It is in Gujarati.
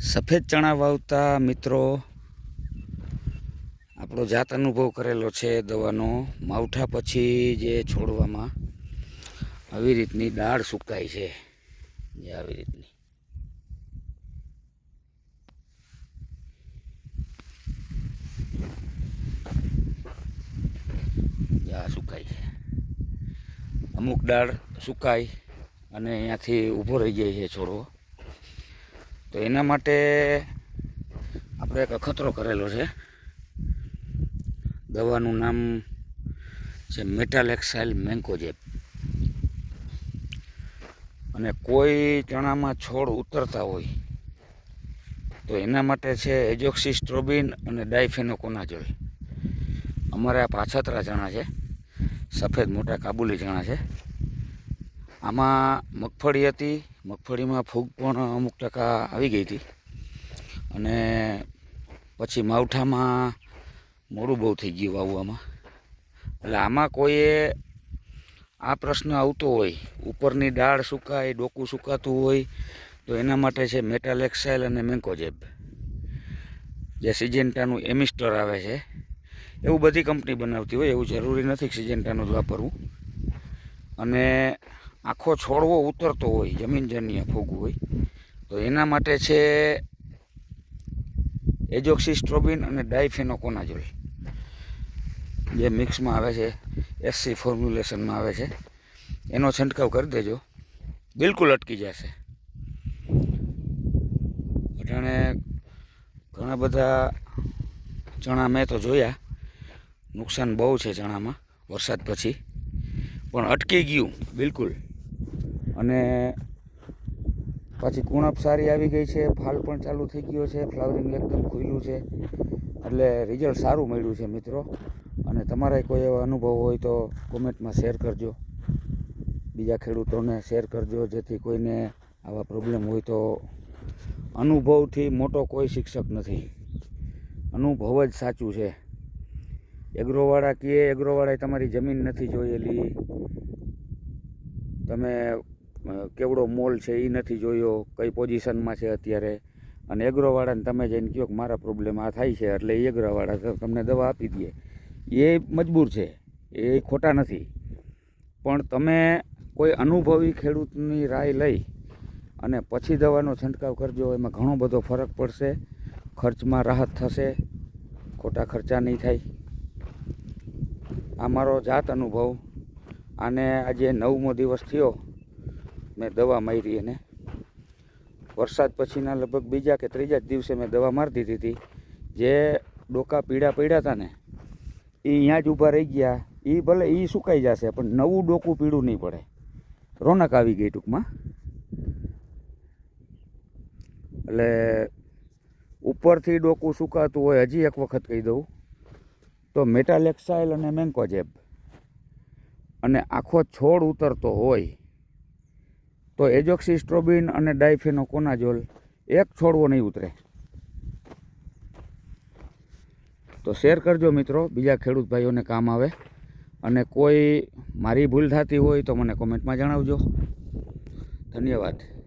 સફેદ ચણા વાવતા મિત્રો, આપણો જાત અનુભવ કરેલો છે દવાનો. માવઠા પછી જે છોડવામાં આવી રીતની દાળ સુકાય છે. જે આવી રીતની. આ સુકાય છે. અમુક દાળ સુકાય અને અહીંયાથી ઊભો રહી જાય છે છોડવો. તો એના માટે આપણે એક અખતરો કરેલો છે. દવાનું નામ છે મેટાલેક્સાઇલ મેન્કોજેપ અને કોઈ ચણામાં છોડ ઉતરતા હોય તો એના માટે છે એજોક્સિસ્ટ્રોબિન અને ડાયફેનોકોનાજોલ અમારે આ પાછતરા ચણા છે. સફેદ મોટા કાબુલી ચણા છે. આમાં મગફળી હતી મગફળીમાં ફૂગ પણ અમુક ટકા આવી ગઈ હતી. અને પછી માવઠામાં મોડું બહુ થઈ ગયું વાવવામાં. એટલે આમાં કોઈએ આ પ્રશ્ન આવતો હોય, ઉપરની ડાળ સુકાય, ડોકું સુકાતું હોય, તો એના માટે છે મેટાલેક્સાઇલ અને મેન્કોજેબ જે સિજેન્ટાનું એમિસ્ટર આવે છે, એવું બધી કંપની બનાવતી હોય, એવું જરૂરી નથી સિજેન્ટાનું જ વાપરવું. અને આખો છોડવો ઉતરતો હોય જમીનજન્ય ફૂગ હોય. તો એના માટે છે એજોક્સિસ્ટ્રોબિન અને ડાયફેનોકોનાઝોલ જે મિક્સમાં આવે છે એસસી ફોર્મ્યુલેશનમાં આવે છે. એનો છંટકાવ કરી દેજો. બિલકુલ અટકી જશે. અટાણે ઘણા બધા ચણા મેં તો જોયા. નુકસાન બહુ છે ચણામાં, વરસાદ પછી. પણ અટકી ગયું, બિલકુલ. અને પાછી કુણપ સારી આવી ગઈ છે, ફાલ પણ ચાલુ થઈ ગયો છે, ફ્લાવરિંગ એકદમ ખુલ્લું છે, એટલે રિઝલ્ટ સારું મળ્યું છે મિત્રો. અને તમારે કોઈ એવા અનુભવ હોય તો કોમેન્ટમાં શેર કરજો. બીજા ખેડૂતોને શેર કરજો, જેથી કોઈને આવા પ્રોબ્લેમ હોય તો અનુભવથી મોટો કોઈ શિક્ષક નથી. અનુભવ જ સાચું છે. એગ્રોવાળા કહે એગ્રોવાળાએ તમારી જમીન નથી જોયેલી. તમે કેવડો મોલ છે એ નથી જોયો, કઈ પોઝિશનમાં છે અત્યારે? અને એગ્રોવાળાને તમે જઈને કહો કે મારા પ્રોબ્લેમ આ થાય છે, એટલે એ એગ્રોવાળા તમને દવા આપી દે. એ મજબૂર છે, એ ખોટા નથી. પણ તમે કોઈ અનુભવી ખેડૂતની રાય લઈ અને પછી દવાનો છંટકાવ કરજો, એમાં ઘણો બધો ફરક પડશે, ખર્ચમાં રાહત થશે, ખોટા ખર્ચા નહીં થાય. આ મારો જાત અનુભવ. આને આજે નવમો દિવસ થયો. મેં દવા મારી એને. વરસાદ પછીના લગભગ બીજા કે ત્રીજા જ દિવસે મેં દવા મારી દીધી હતી. જે ડોકા પીડા પડ્યા હતા ને એ અહીંયા જ ઊભા રહી ગયા. એ ભલે એ સુકાઈ જશે, પણ નવું ડોકું પીળું નહીં પડે. રોનક આવી ગઈ ટૂંકમાં. એટલે ઉપરથી ડોકું સુકાતું હોય, હજી એક વખત કહી દઉં, તો મેટાલેક્સાઇલ અને મેન્કોજેબ. અને આખો છોડ ઉતરતો હોય તો એજોક્સિસ્ટ્રોબિન અને ડાયફેનોકોનાઝોલ એક છોડવો નહીં ઉતરે. તો શેર કરજો મિત્રો, બીજા ખેડૂત ભાઈઓને કામ આવે. અને કોઈ મારી ભૂલ થતી હોય તો મને કોમેન્ટમાં જણાવજો. ધન્યવાદ.